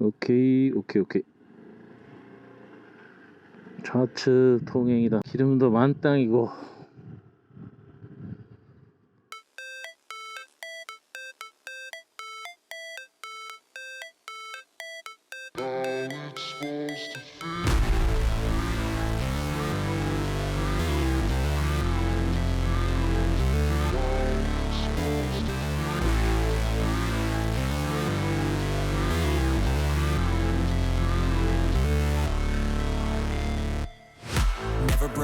오케이 오케이 오케이. 좌측 통행이다. 기름도 만땅이고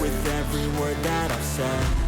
with every word that I've said.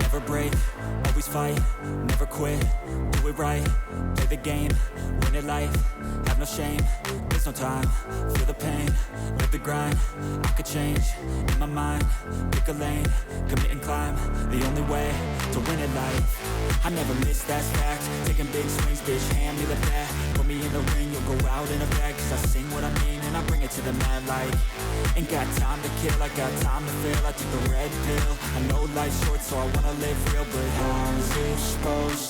Never break, always fight, never quit, do it right, play the game, win it life, have no shame, there's no time, feel the pain, live the grind, I could change, in my mind, pick a lane, commit and climb, the only way to win it life, I never miss, that's fact, taking big swings, bitch, hand me the bat, put me in the ring, you'll go out in a bag, cause I sing what I mean, and I bring it to the mad light, ain't got time to kill, I got time to feel, I took the red pill, I know life's short, so I wanna live real, but how's it supposed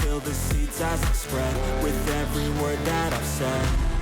fill the seats as I spread With every word that I've said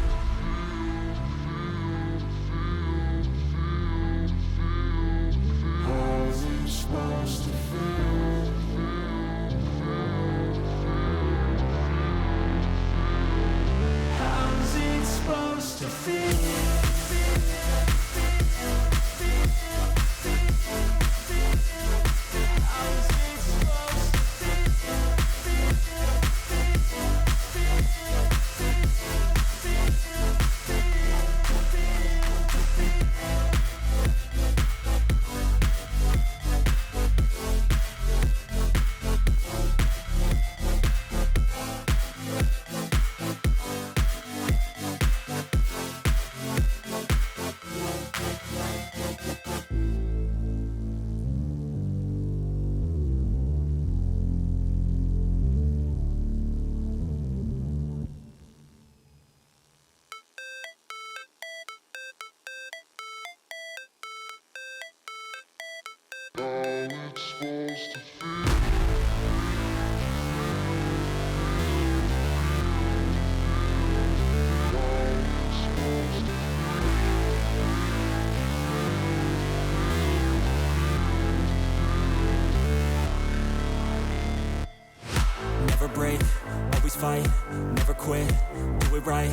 right,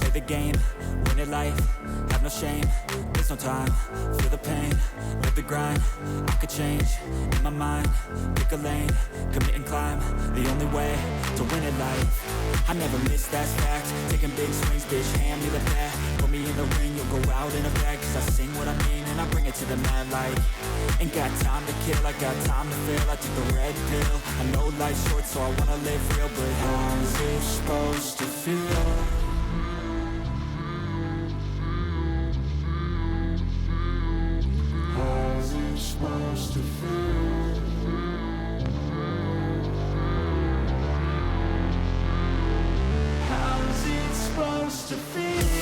play the game, win it life, have no shame, there's no time, feel the pain, live the grind, I could change, in my mind, pick a lane, commit and climb, the only way to win it life, I never miss, that's fact, taking big swings, bitch, hand me the bat, put me in the ring, you'll go out in a bag, cause I sing what I mean, and I bring it to the mad light, ain't got time to kill, I got time to feel, I took the red pill, I know life's short, so I wanna live real, but how's it supposed to feel? How's it supposed to feel? How's it supposed to feel?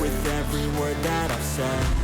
With every word that I've said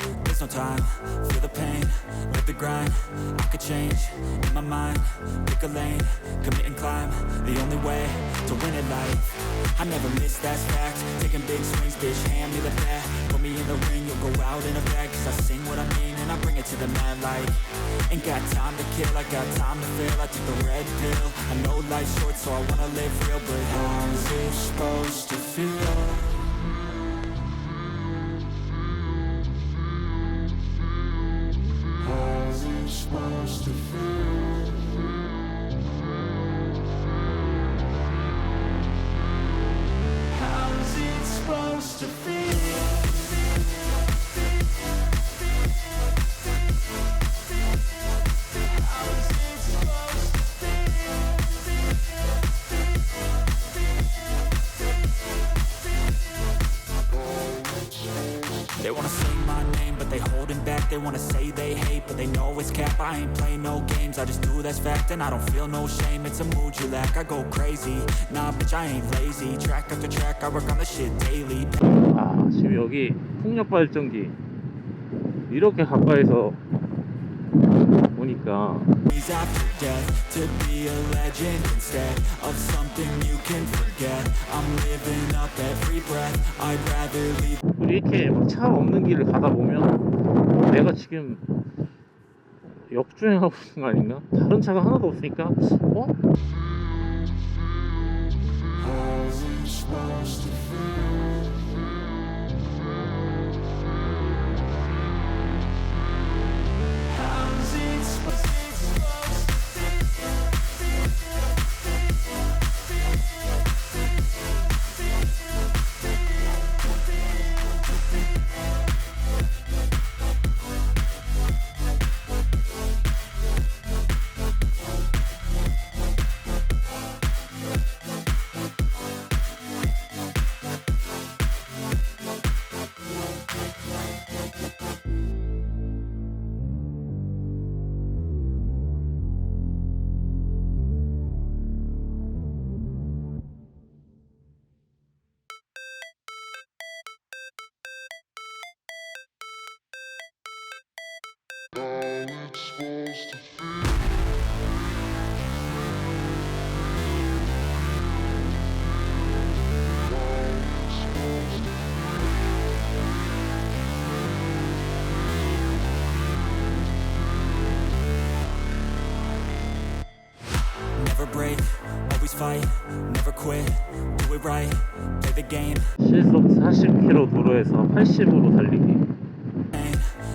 no time, feel the pain, live the grind, I could change, in my mind, pick a lane, commit and climb, the only way to win at life, I never miss, that's fact, taking big swings, bitch, hand me the bat, put me in the ring, you'll go out in a bag, cause I sing what I mean, and I bring it to the mad light, ain't got time to kill, I got time to feel, I took the red pill, I know life's short, so I wanna live real, but how's it supposed to feel? To feel? I ain't play no games, I just do that's fact. And I don't feel no shame, it's a mood you lack. I go crazy, nah, bitch, I ain't lazy. Track after track, I work on the shit daily. 아 지금 여기 풍력 발전기 이렇게 가까이서 보니까 이렇게 막차 없는 길을 가다 보면 내가 지금 역주행하고 있는 거 아닌가? 다른 차가 하나도 없으니까 어? fight, never quit, do it right, play the game, 시속 40km 도로에서 80으로 달리기 pain,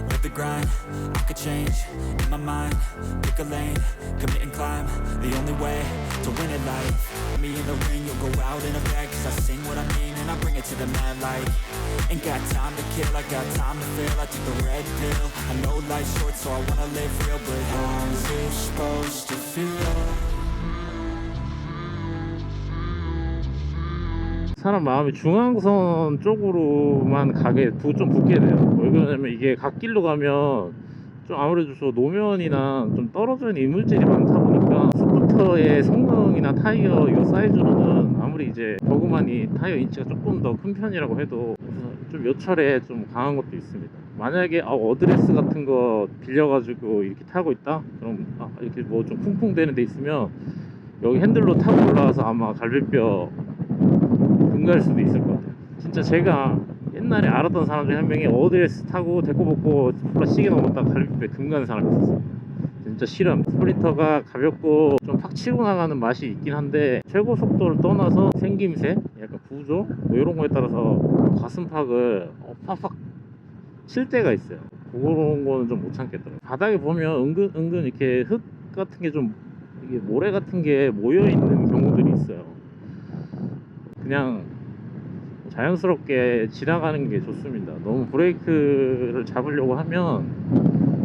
live the grind, I could change, in my mind, pick a lane, commit and climb, the only way to win at life, me in the ring, you'll go out in a bag, cause I sing what I mean and I bring it to the mad light, ain't got time to kill, I got time to feel, I took the red pill, I know life's short so I wanna live real, but how's it supposed to feel? 사람 마음이 중앙선 쪽으로만 가게 부, 좀 붙게 돼요. 왜 그러냐면 이게 갓길로 가면 좀 아무래도 저 노면이나 좀 떨어져 있는 이물질이 많다 보니까 스쿠터의 성능이나 타이어 이 사이즈로는 아무리 이제 버그만이 타이어 인치가 조금 더 큰 편이라고 해도 좀 요철에 좀 강한 것도 있습니다. 만약에 아, 어드레스 같은 거 빌려가지고 이렇게 타고 있다? 그럼 아, 이렇게 뭐 좀 쿵쿵대는 데 있으면 여기 핸들로 타고 올라와서 아마 갈비뼈 금갈 수도 있을 것 같아요. 진짜 제가 옛날에 알았던 사람 중에 한 명이 어드레스 타고 데코 벗고 플라 시계 넘었다가 갈비뼈에 금가는 사람이 있었어요. 진짜 실험. 스플리터가 가볍고 좀 팍 치고 나가는 맛이 있긴 한데 최고 속도를 떠나서 생김새, 약간 구조 뭐 이런 거에 따라서 가슴팍을 어, 팍팍 칠 때가 있어요. 그런 거는 좀 못 참겠더라고요. 바닥에 보면 은근 은근 이렇게 흙 같은 게좀 이게 모래 같은 게 모여 있는 경우들이 있어요. 그냥 자연스럽게 지나가는 게 좋습니다. 너무 브레이크를 잡으려고 하면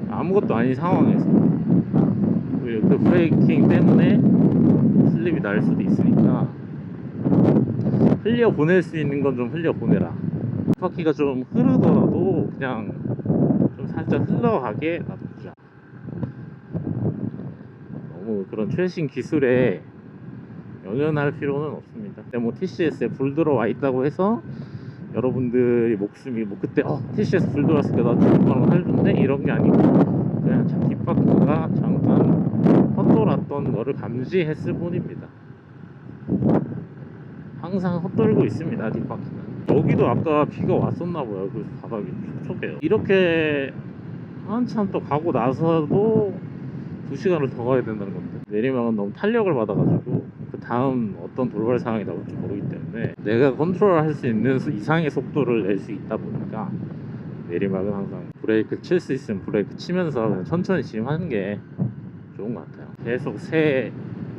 아무것도 아닌 상황에서 그, 그 브레이킹 때문에 슬립이 날 수도 있으니까 흘려 보낼 수 있는 건 좀 흘려 보내라. 바퀴가 좀 흐르더라도 그냥 좀 살짝 흘러가게 놔두자. 너무 그런 최신 기술에 연연할 필요는 없습니다. 있습니다. 뭐 TCS에 불 들어와 있다고 해서 여러분들이 목숨이 뭐 그때 어 TCS 불 들어왔으니까 나 잠깐 살던데 이런 게 아니고 그냥 참 뒷바퀴가 잠깐 헛돌았던 거를 감지했을 뿐입니다. 항상 헛돌고 있습니다 뒷바퀴는. 여기도 아까 비가 왔었나 봐요. 그 바닥이 촉촉해요. 이렇게 한참 또 가고 나서도 두 시간을 더 가야 된다는 건데 내리막은 너무 탄력을 받아가지고 그 다음 어떤 돌발 상황이 나올지 모르기 때문에 내가 컨트롤할 수 있는 수 이상의 속도를 낼 수 있다 보니까 내리막은 항상 브레이크 칠 수 있으면 브레이크 치면서 천천히 진입하는 게 좋은 것 같아요. 계속 새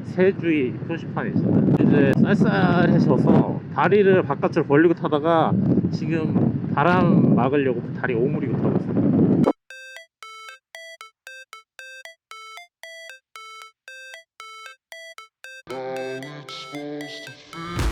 세주의 표시판이 있어요. 이제 쌀쌀해져서 다리를 바깥으로 벌리고 타다가 지금 바람 막으려고 다리 오므리고 타고 있어요. Never